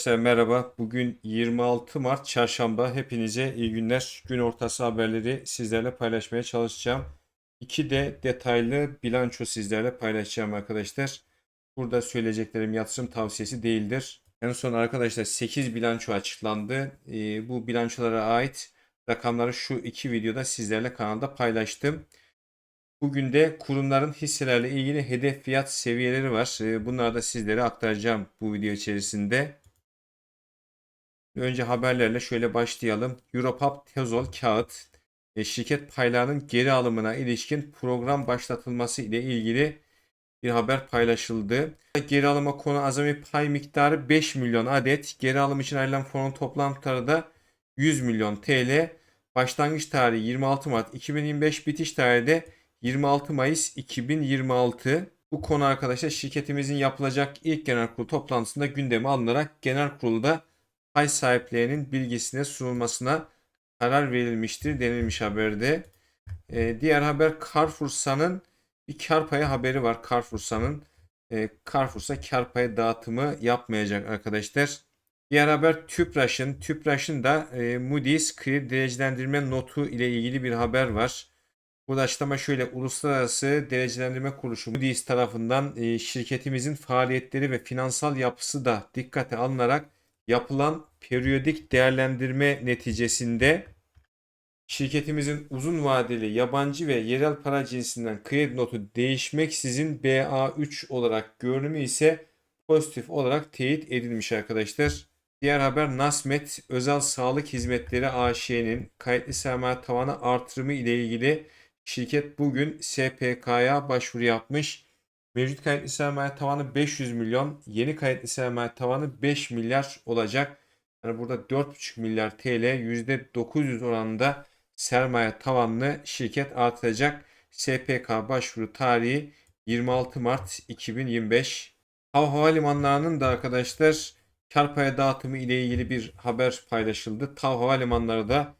Arkadaşlar merhaba. Bugün 26 Mart Çarşamba. Hepinize iyi günler. Gün ortası haberleri sizlerle paylaşmaya çalışacağım. İki de detaylı bilanço sizlerle paylaşacağım arkadaşlar. Burada söyleyeceklerim yatırım tavsiyesi değildir. En son arkadaşlar 8 bilanço açıklandı. Ee, bu bilançolara ait rakamları şu iki videoda sizlerle kanalda paylaştım. Bugün de kurumların hisselerle ilgili hedef fiyat seviyeleri var. Ee, Bunları da sizlere aktaracağım bu video içerisinde. Önce haberlerle şöyle başlayalım. Europap Tezol Kağıt e, şirket paylarının geri alımına ilişkin program başlatılması ile ilgili bir haber paylaşıldı. Geri alıma konu azami pay miktarı 5 milyon adet. Geri alım için ayrılan fonun toplam tutarı da 100 milyon TL. Başlangıç tarihi 26 Mart 2025, bitiş tarihi de 26 Mayıs 2026. Bu konu arkadaşlar şirketimizin yapılacak ilk genel kurul toplantısında gündeme alınarak genel kurulda pay sahiplerinin bilgisine sunulmasına karar verilmiştir denilmiş haberde. Ee, diğer haber Carrefour'sa'nın bir kar payı haberi var Carrefour'sa'nın. Ee, Carrefour'sa kar payı dağıtımı yapmayacak arkadaşlar. Diğer haber Tüpraş'ın. Tüpraş'ın da e, Moody's kredi derecelendirme notu ile ilgili bir haber var. Burada açıklama şöyle. Uluslararası Derecelendirme Kuruluşu Moody's tarafından e, şirketimizin faaliyetleri ve finansal yapısı da dikkate alınarak yapılan periyodik değerlendirme neticesinde şirketimizin uzun vadeli yabancı ve yerel para cinsinden kredi notu değişmeksizin BA3 olarak görünümü ise pozitif olarak teyit edilmiş arkadaşlar. Diğer haber Nasmet Özel Sağlık Hizmetleri AŞ'nin kayıtlı sermaye tavanı artırımı ile ilgili şirket bugün SPK'ya başvuru yapmış. Mevcut kayıtlı sermaye tavanı 500 milyon, yeni kayıtlı sermaye tavanı 5 milyar olacak. Yani burada 4,5 milyar TL %900 oranında sermaye tavanını şirket artıracak. SPK başvuru tarihi 26 Mart 2025. Hava havalimanlarının da arkadaşlar kar payı dağıtımı ile ilgili bir haber paylaşıldı. TAV havalimanları da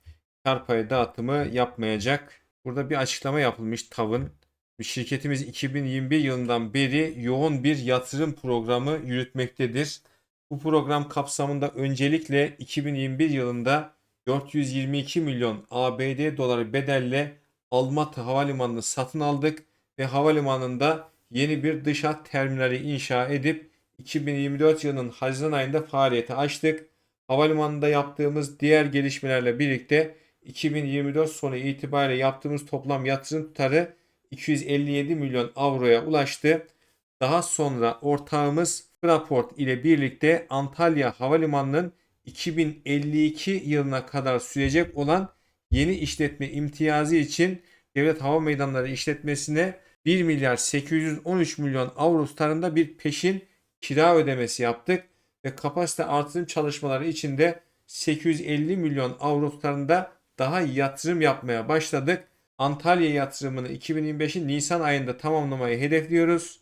kar payı dağıtımı yapmayacak. Burada bir açıklama yapılmış TAV'ın. Şirketimiz 2021 yılından beri yoğun bir yatırım programı yürütmektedir. Bu program kapsamında öncelikle 2021 yılında 422 milyon ABD doları bedelle Almatı Havalimanı'nı satın aldık ve havalimanında yeni bir dış hat terminali inşa edip 2024 yılının Haziran ayında faaliyete açtık. Havalimanında yaptığımız diğer gelişmelerle birlikte 2024 sonu itibariyle yaptığımız toplam yatırım tutarı 257 milyon avroya ulaştı. Daha sonra ortağımız Fraport ile birlikte Antalya Havalimanı'nın 2052 yılına kadar sürecek olan yeni işletme imtiyazı için Devlet Hava Meydanları işletmesine 1 milyar 813 milyon avro tutarında bir peşin kira ödemesi yaptık ve kapasite artırım çalışmaları için de 850 milyon avro tutarında daha yatırım yapmaya başladık. Antalya yatırımını 2025'in Nisan ayında tamamlamayı hedefliyoruz.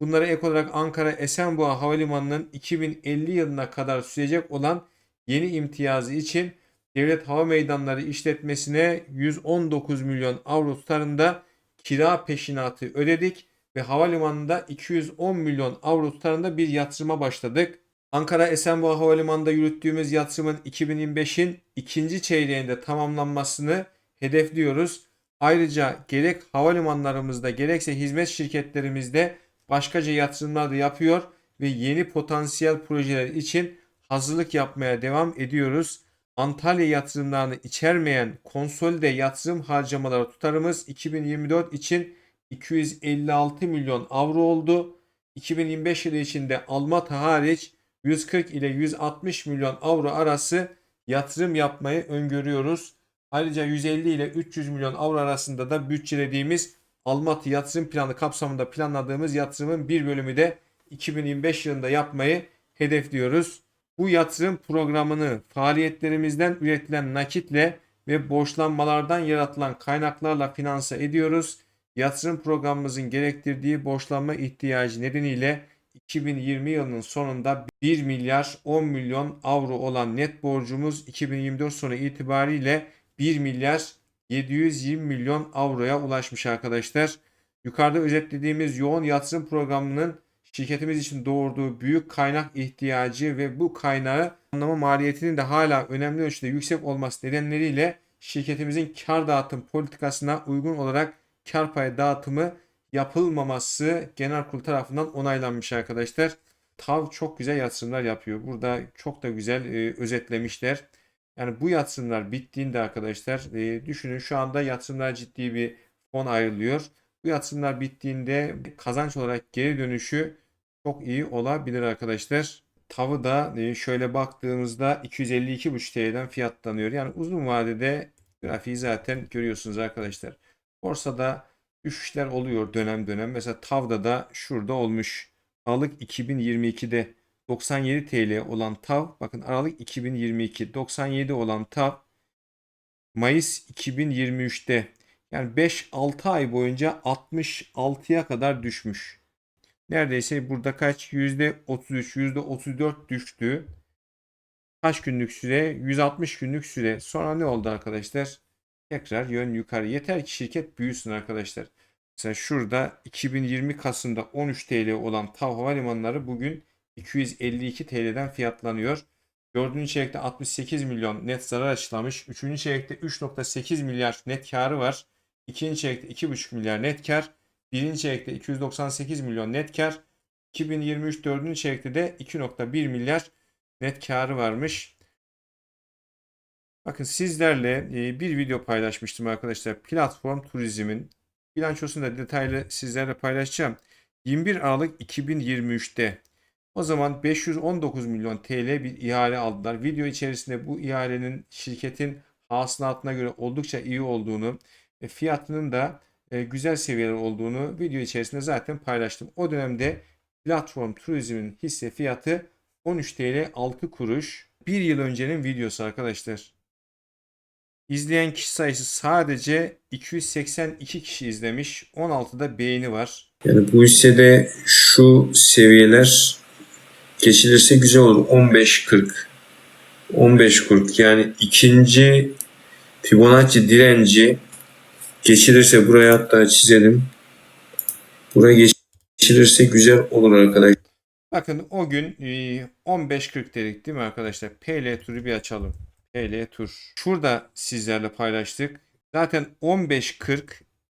Bunlara ek olarak Ankara Esenboğa Havalimanı'nın 2050 yılına kadar sürecek olan yeni imtiyazı için Devlet Hava Meydanları işletmesine 119 milyon avro tutarında kira peşinatı ödedik ve havalimanında 210 milyon avro tutarında bir yatırıma başladık. Ankara Esenboğa Havalimanı'nda yürüttüğümüz yatırımın 2025'in ikinci çeyreğinde tamamlanmasını hedefliyoruz. Ayrıca gerek havalimanlarımızda gerekse hizmet şirketlerimizde başkaca yatırımlar da yapıyor ve yeni potansiyel projeler için hazırlık yapmaya devam ediyoruz. Antalya yatırımlarını içermeyen konsolide yatırım harcamaları tutarımız 2024 için 256 milyon avro oldu. 2025 yılı içinde Almatı hariç 140 ile 160 milyon avro arası yatırım yapmayı öngörüyoruz. Ayrıca 150 ile 300 milyon avro arasında da bütçelediğimiz Almatı yatırım planı kapsamında planladığımız yatırımın bir bölümü de 2025 yılında yapmayı hedefliyoruz. Bu yatırım programını faaliyetlerimizden üretilen nakitle ve borçlanmalardan yaratılan kaynaklarla finanse ediyoruz. Yatırım programımızın gerektirdiği borçlanma ihtiyacı nedeniyle 2020 yılının sonunda 1 milyar 10 milyon avro olan net borcumuz 2024 sonu itibariyle 1 milyar 720 milyon avroya ulaşmış arkadaşlar. Yukarıda özetlediğimiz yoğun yatırım programının şirketimiz için doğurduğu büyük kaynak ihtiyacı ve bu kaynağı anlama maliyetinin de hala önemli ölçüde yüksek olması nedenleriyle şirketimizin kar dağıtım politikasına uygun olarak kar payı dağıtımı yapılmaması genel kurul tarafından onaylanmış arkadaşlar. TAV çok güzel yatırımlar yapıyor. Burada çok da güzel e, özetlemişler. Yani bu yatırımlar bittiğinde arkadaşlar e, düşünün şu anda yatırımlar ciddi bir fon ayrılıyor. Bu yatırımlar bittiğinde kazanç olarak geri dönüşü çok iyi olabilir arkadaşlar. Tavı da e, şöyle baktığımızda 252,5 TL'den fiyatlanıyor. Yani uzun vadede grafiği zaten görüyorsunuz arkadaşlar. Borsada düşüşler oluyor dönem dönem. Mesela Tav'da da şurada olmuş. Aralık 2022'de 97 TL olan TAV bakın Aralık 2022 97 olan TAV Mayıs 2023'te yani 5-6 ay boyunca 66'ya kadar düşmüş. Neredeyse burada kaç? %33, %34 düştü. Kaç günlük süre? 160 günlük süre. Sonra ne oldu arkadaşlar? Tekrar yön yukarı. Yeter ki şirket büyüsün arkadaşlar. Mesela şurada 2020 Kasım'da 13 TL olan TAV Havalimanları bugün 252 TL'den fiyatlanıyor. Dördüncü çeyrekte 68 milyon net zarar açıklamış. Üçüncü çeyrekte 3.8 milyar net karı var. İkinci çeyrekte 2.5 milyar net kar. Birinci çeyrekte 298 milyon net kar. 2023 dördüncü çeyrekte de 2.1 milyar net karı varmış. Bakın sizlerle e, bir video paylaşmıştım arkadaşlar. Platform turizmin bilançosunu da detaylı sizlerle paylaşacağım. 21 Aralık 2023'te o zaman 519 milyon TL bir ihale aldılar. Video içerisinde bu ihalenin şirketin hasılatına göre oldukça iyi olduğunu, ve fiyatının da e, güzel seviyeler olduğunu video içerisinde zaten paylaştım. O dönemde platform turizmin hisse fiyatı 13 TL 6 kuruş. Bir yıl öncenin videosu arkadaşlar. İzleyen kişi sayısı sadece 282 kişi izlemiş. 16'da beğeni var. Yani bu hissede şu seviyeler geçilirse güzel olur. 15.40 15.40 yani ikinci Fibonacci direnci geçilirse buraya hatta çizelim. Buraya geçilirse güzel olur arkadaşlar. Bakın o gün e, 15.40 dedik değil mi arkadaşlar? PL turu bir açalım. PL tur. Şurada sizlerle paylaştık. Zaten 15.40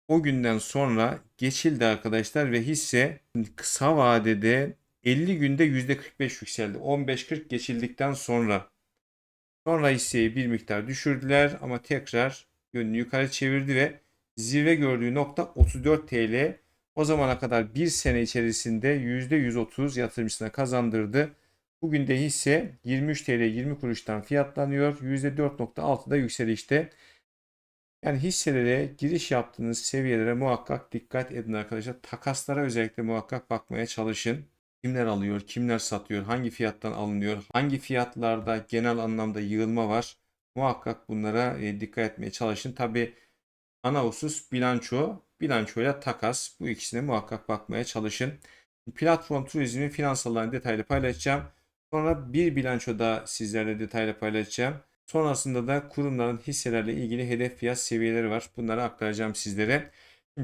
o günden sonra geçildi arkadaşlar ve hisse kısa vadede 50 günde %45 yükseldi. 15.40 geçildikten sonra. Sonra hisseyi bir miktar düşürdüler ama tekrar yönünü yukarı çevirdi ve zirve gördüğü nokta 34 TL. O zamana kadar bir sene içerisinde %130 yatırımcısına kazandırdı. Bugün de hisse 23 TL 20 kuruştan fiyatlanıyor. %4.6'da yükselişte. Yani hisselere giriş yaptığınız seviyelere muhakkak dikkat edin arkadaşlar. Takaslara özellikle muhakkak bakmaya çalışın. Kimler alıyor, kimler satıyor, hangi fiyattan alınıyor, hangi fiyatlarda genel anlamda yığılma var. Muhakkak bunlara e, dikkat etmeye çalışın. Tabi ana husus bilanço, bilançoyla takas. Bu ikisine muhakkak bakmaya çalışın. Platform turizmin finansallarını detaylı paylaşacağım. Sonra bir bilanço da sizlerle detaylı paylaşacağım. Sonrasında da kurumların hisselerle ilgili hedef fiyat seviyeleri var. Bunları aktaracağım sizlere.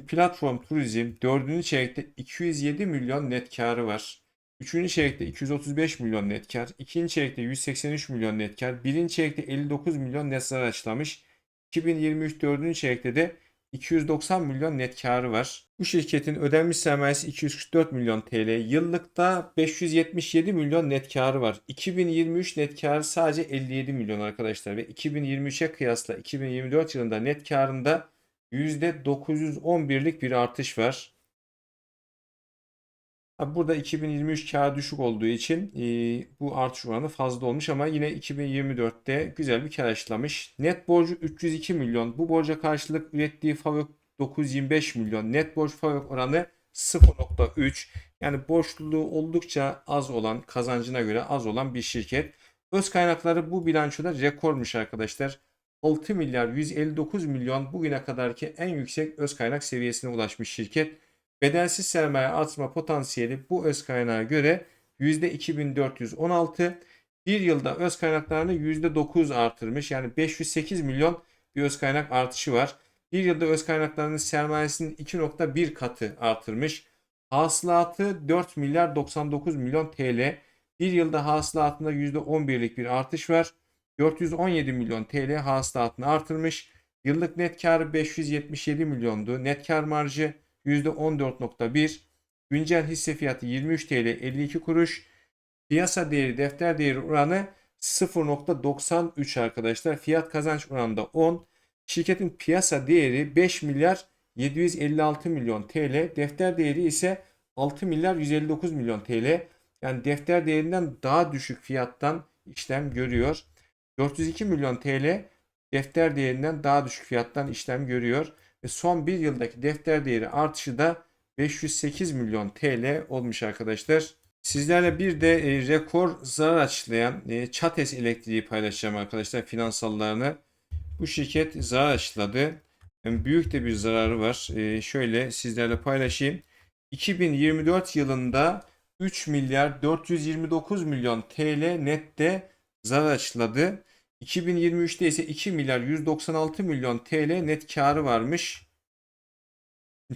Platform Turizm 4. çeyrekte 207 milyon net karı var. 3. çeyrekte 235 milyon net kar. 2. çeyrekte 183 milyon net kar. 1. çeyrekte 59 milyon net zarar açıklamış. 2023 4. çeyrekte de 290 milyon net karı var. Bu şirketin ödenmiş sermayesi 244 milyon TL. Yıllıkta 577 milyon net karı var. 2023 net karı sadece 57 milyon arkadaşlar ve 2023'e kıyasla 2024 yılında net karında %911'lik bir artış var. Burada 2023 kar düşük olduğu için e, bu artış oranı fazla olmuş ama yine 2024'te güzel bir kar açıklamış. Net borcu 302 milyon. Bu borca karşılık ürettiği FAVÖK 925 milyon. Net borç FAVÖK oranı 0.3. Yani borçluluğu oldukça az olan, kazancına göre az olan bir şirket. Öz kaynakları bu bilançoda rekormuş arkadaşlar. 6 milyar 159 milyon bugüne kadarki en yüksek öz kaynak seviyesine ulaşmış şirket. Bedelsiz sermaye artma potansiyeli bu öz kaynağa göre %2416. Bir yılda öz kaynaklarını %9 artırmış. Yani 508 milyon bir öz kaynak artışı var. Bir yılda öz kaynaklarının sermayesinin 2.1 katı artırmış. Hasılatı 4 milyar 99 milyon TL. Bir yılda hasılatında %11'lik bir artış var. 417 milyon TL hasılatını artırmış. Yıllık net karı 577 milyondu. Net kar marjı %14.1. Güncel hisse fiyatı 23 TL 52 kuruş. Piyasa değeri defter değeri oranı 0.93 arkadaşlar. Fiyat kazanç oranı da 10. Şirketin piyasa değeri 5 milyar 756 milyon TL. Defter değeri ise 6 milyar 159 milyon TL. Yani defter değerinden daha düşük fiyattan işlem görüyor. 402 milyon TL defter değerinden daha düşük fiyattan işlem görüyor. Ve son bir yıldaki defter değeri artışı da 508 milyon TL olmuş arkadaşlar. Sizlerle bir de e, rekor zarar açıklayan e, Çates Elektriği paylaşacağım arkadaşlar finansallarını. Bu şirket zarar açıkladı. Yani büyük de bir zararı var. E, şöyle sizlerle paylaşayım. 2024 yılında 3 milyar 429 milyon TL nette zarar açıkladı. 2023'te ise 2 milyar 196 milyon TL net karı varmış.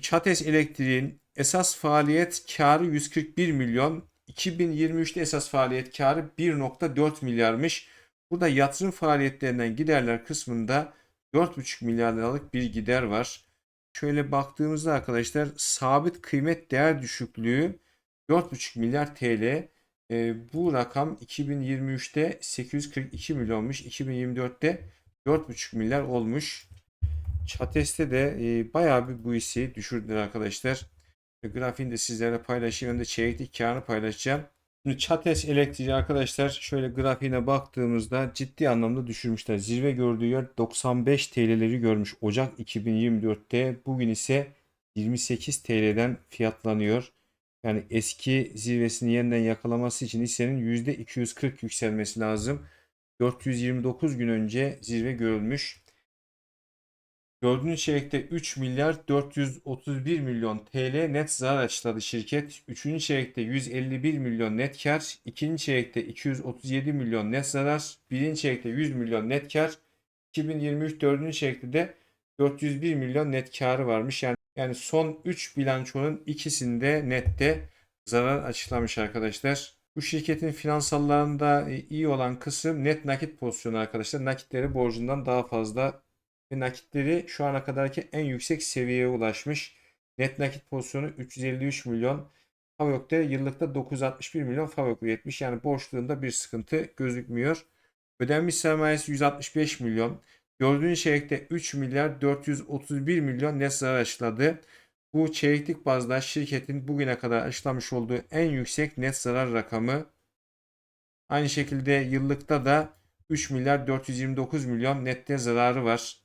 Çates Elektriğin esas faaliyet karı 141 milyon. 2023'te esas faaliyet karı 1.4 milyarmış. Burada yatırım faaliyetlerinden giderler kısmında 4.5 milyar liralık bir gider var. Şöyle baktığımızda arkadaşlar sabit kıymet değer düşüklüğü 4.5 milyar TL. E, bu rakam 2023'te 842 milyonmuş. 2024'te 4.5 milyar olmuş. Çates'te de e, bayağı bir bu hisseyi düşürdüler arkadaşlar. E, grafiğini de sizlerle paylaşayım. Hem de çeyreklik karını paylaşacağım. Şimdi Çates elektriği arkadaşlar şöyle grafiğine baktığımızda ciddi anlamda düşürmüşler. Zirve gördüğü yer 95 TL'leri görmüş Ocak 2024'te. Bugün ise 28 TL'den fiyatlanıyor. Yani eski zirvesini yeniden yakalaması için hissenin %240 yükselmesi lazım. 429 gün önce zirve görülmüş. Dördüncü çeyrekte 3 milyar 431 milyon TL net zarar açıkladı şirket. Üçüncü çeyrekte 151 milyon net kar. ikinci çeyrekte 237 milyon net zarar. Birinci çeyrekte 100 milyon net kar. 2023 dördüncü çeyrekte de 401 milyon net karı varmış. Yani yani son 3 bilançonun ikisinde nette zarar açıklamış arkadaşlar. Bu şirketin finansallarında e, iyi olan kısım net nakit pozisyonu arkadaşlar. Nakitleri borcundan daha fazla ve nakitleri şu ana kadarki en yüksek seviyeye ulaşmış. Net nakit pozisyonu 353 milyon. Favök'te yıllıkta 961 milyon Favök üretmiş. Yani borçluğunda bir sıkıntı gözükmüyor. Ödenmiş sermayesi 165 milyon. Dördüncü çeyrekte 3 milyar 431 milyon net zarar açıkladı. Bu çeyreklik bazda şirketin bugüne kadar açıklamış olduğu en yüksek net zarar rakamı. Aynı şekilde yıllıkta da 3 milyar 429 milyon nette zararı var.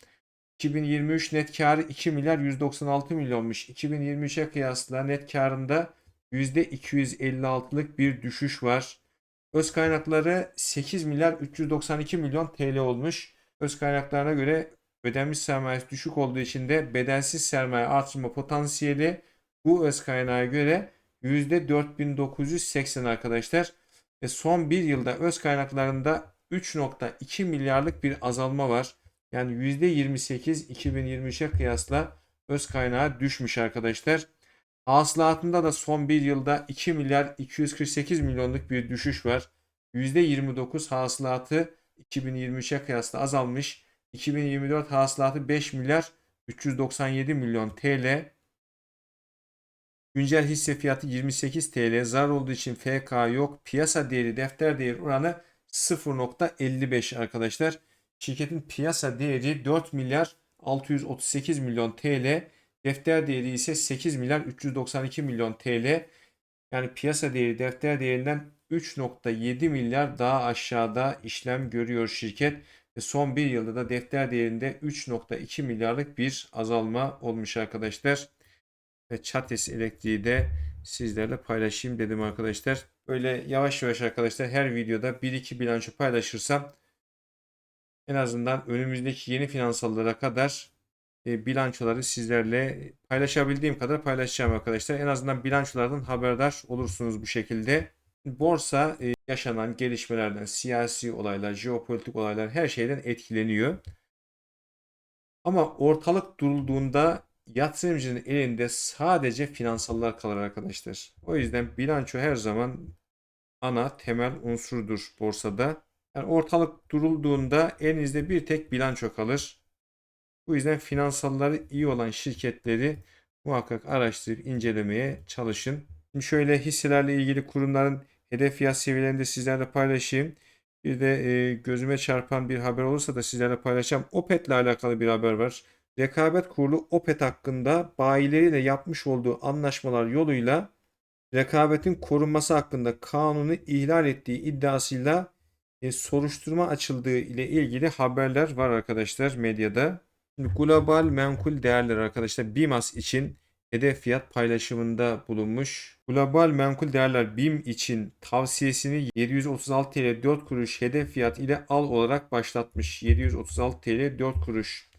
2023 net karı 2 milyar 196 milyonmuş. 2023'e kıyasla net karında %256'lık bir düşüş var. Öz kaynakları 8 milyar 392 milyon TL olmuş. Öz kaynaklarına göre ödenmiş sermayesi düşük olduğu için de bedelsiz sermaye artırma potansiyeli bu öz kaynağa göre %4980 arkadaşlar. Ve son bir yılda öz kaynaklarında 3.2 milyarlık bir azalma var. Yani %28 2023'e kıyasla öz kaynağı düşmüş arkadaşlar. Hasılatında da son bir yılda 2 milyar 248 milyonluk bir düşüş var. %29 hasılatı 2023'e kıyasla azalmış. 2024 hasılatı 5 milyar 397 milyon TL. Güncel hisse fiyatı 28 TL. Zarar olduğu için FK yok. Piyasa değeri defter değeri oranı 0.55 arkadaşlar. Şirketin piyasa değeri 4 milyar 638 milyon TL. Defter değeri ise 8 milyar 392 milyon TL. Yani piyasa değeri defter değerinden 3.7 milyar daha aşağıda işlem görüyor şirket. Son bir yılda da defter değerinde 3.2 milyarlık bir azalma olmuş arkadaşlar. Ve Çates elektriği de sizlerle paylaşayım dedim arkadaşlar. Böyle yavaş yavaş arkadaşlar her videoda 1-2 bilanço paylaşırsam en azından önümüzdeki yeni finansallara kadar e, bilançoları sizlerle paylaşabildiğim kadar paylaşacağım arkadaşlar. En azından bilançolardan haberdar olursunuz bu şekilde. Borsa e, yaşanan gelişmelerden, siyasi olaylar, jeopolitik olaylar her şeyden etkileniyor. Ama ortalık durulduğunda yatırımcının elinde sadece finansallar kalır arkadaşlar. O yüzden bilanço her zaman ana temel unsurdur borsada. Yani ortalık durulduğunda elinizde bir tek bilanço kalır. Bu yüzden finansalları iyi olan şirketleri muhakkak araştırıp incelemeye çalışın. Şimdi şöyle hisselerle ilgili kurumların hedef fiyat seviyelerini de sizlerle paylaşayım. Bir de e, gözüme çarpan bir haber olursa da sizlerle paylaşacağım. Opet'le alakalı bir haber var. Rekabet Kurulu Opet hakkında bayileriyle yapmış olduğu anlaşmalar yoluyla rekabetin korunması hakkında kanunu ihlal ettiği iddiasıyla e, soruşturma açıldığı ile ilgili haberler var arkadaşlar medyada. Şimdi global menkul değerler arkadaşlar BIMAS için hedef fiyat paylaşımında bulunmuş. Global menkul değerler BİM için tavsiyesini 736 TL 4 kuruş hedef fiyat ile al olarak başlatmış. 736 TL 4 kuruş.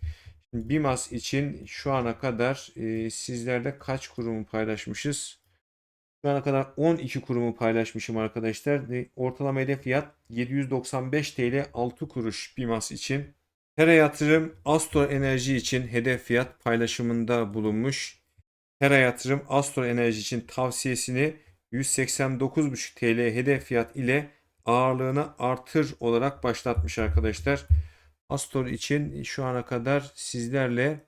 BIMAS için şu ana kadar e, sizlerle kaç kurumu paylaşmışız? Şu ana kadar 12 kurumu paylaşmışım arkadaşlar. E, Ortalama hedef fiyat 795 TL 6 kuruş BIMAS için. Hera Yatırım Astor Enerji için hedef fiyat paylaşımında bulunmuş. Hera Yatırım Astor Enerji için tavsiyesini 189,5 TL hedef fiyat ile ağırlığını artır olarak başlatmış arkadaşlar. Astor için şu ana kadar sizlerle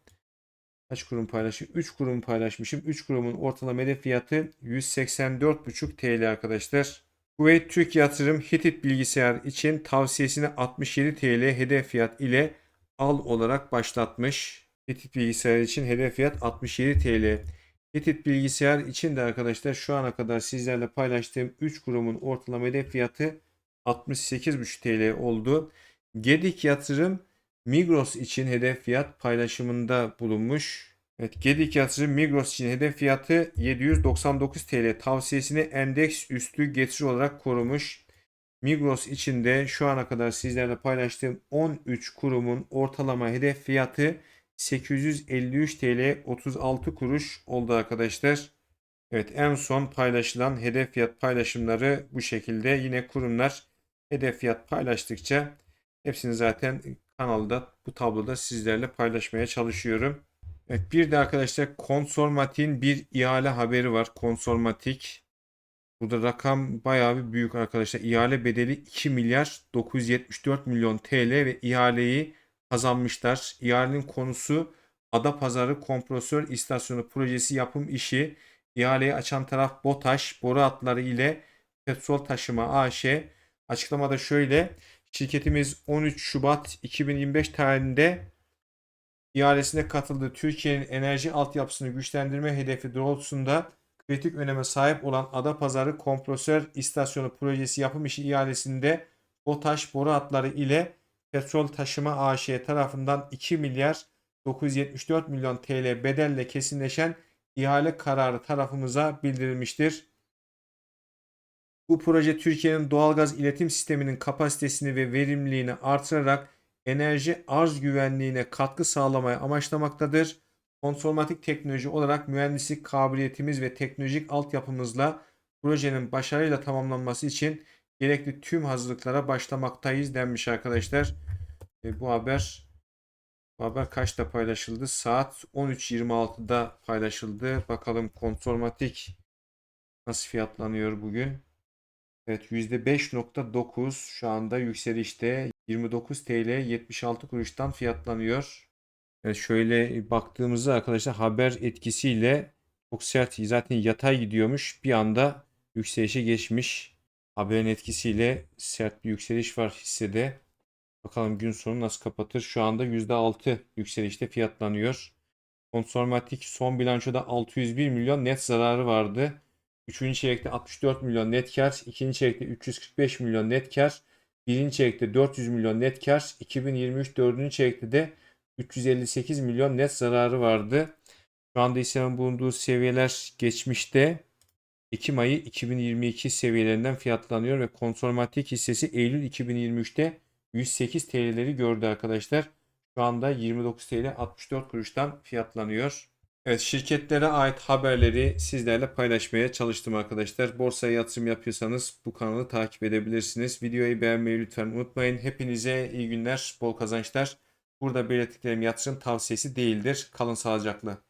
kaç kurum paylaşmışım? 3 kurum paylaşmışım. 3 kurumun ortalama hedef fiyatı 184,5 TL arkadaşlar. Kuveyt Türk Yatırım Hitit Bilgisayar için tavsiyesini 67 TL hedef fiyat ile al olarak başlatmış. Hitit Bilgisayar için hedef fiyat 67 TL. Hitit Bilgisayar için de arkadaşlar şu ana kadar sizlerle paylaştığım 3 kurumun ortalama hedef fiyatı 68,5 TL oldu. Gedik Yatırım Migros için hedef fiyat paylaşımında bulunmuş. Evet, Gedik Yatırım Migros için hedef fiyatı 799 TL tavsiyesini endeks üstü getiri olarak korumuş. Migros için de şu ana kadar sizlerle paylaştığım 13 kurumun ortalama hedef fiyatı 853 TL 36 kuruş oldu arkadaşlar. Evet en son paylaşılan hedef fiyat paylaşımları bu şekilde. Yine kurumlar hedef fiyat paylaştıkça hepsini zaten kanalda bu tabloda sizlerle paylaşmaya çalışıyorum. Evet bir de arkadaşlar Konsormatik'in bir ihale haberi var. Konsormatik. Burada rakam bayağı bir büyük arkadaşlar. İhale bedeli 2 milyar 974 milyon TL ve ihaleyi kazanmışlar. İhalenin konusu Adapazarı Kompresör İstasyonu projesi yapım işi. İhaleyi açan taraf BOTAŞ boru hatları ile Petrol Taşıma AŞ. Açıklamada şöyle. Şirketimiz 13 Şubat 2025 tarihinde ihalesine katıldığı Türkiye'nin enerji altyapısını güçlendirme hedefi doğrultusunda kritik öneme sahip olan Adapazarı Kompresör İstasyonu projesi yapım işi ihalesinde BOTAŞ boru hatları ile Petrol Taşıma AŞ tarafından 2 milyar 974 milyon TL bedelle kesinleşen ihale kararı tarafımıza bildirilmiştir. Bu proje Türkiye'nin doğalgaz iletim sisteminin kapasitesini ve verimliliğini artırarak enerji arz güvenliğine katkı sağlamaya amaçlamaktadır. Konsormatik teknoloji olarak mühendislik kabiliyetimiz ve teknolojik altyapımızla projenin başarıyla tamamlanması için gerekli tüm hazırlıklara başlamaktayız denmiş arkadaşlar. E, bu haber bu haber kaçta paylaşıldı? Saat 13.26'da paylaşıldı. Bakalım Konsormatik nasıl fiyatlanıyor bugün? Evet %5.9 şu anda yükselişte 29 TL 76 kuruştan fiyatlanıyor. Evet şöyle baktığımızda arkadaşlar haber etkisiyle çok sert zaten yatay gidiyormuş bir anda yükselişe geçmiş. Haberin etkisiyle sert bir yükseliş var hissede. Bakalım gün sonu nasıl kapatır. Şu anda %6 yükselişte fiyatlanıyor. Konsormatik son bilançoda 601 milyon net zararı vardı. Üçüncü çeyrekte 64 milyon net kar, ikinci çeyrekte 345 milyon net kar, birinci çeyrekte 400 milyon net kar, 2023 dördüncü çeyrekte de 358 milyon net zararı vardı. Şu anda hissenin bulunduğu seviyeler geçmişte Ekim ayı 2022 seviyelerinden fiyatlanıyor ve Konsormatik hissesi Eylül 2023'te 108 TL'leri gördü arkadaşlar. Şu anda 29 TL 64 kuruştan fiyatlanıyor. Evet şirketlere ait haberleri sizlerle paylaşmaya çalıştım arkadaşlar. Borsaya yatırım yapıyorsanız bu kanalı takip edebilirsiniz. Videoyu beğenmeyi lütfen unutmayın. Hepinize iyi günler, bol kazançlar. Burada belirttiklerim yatırım tavsiyesi değildir. Kalın sağlıcakla.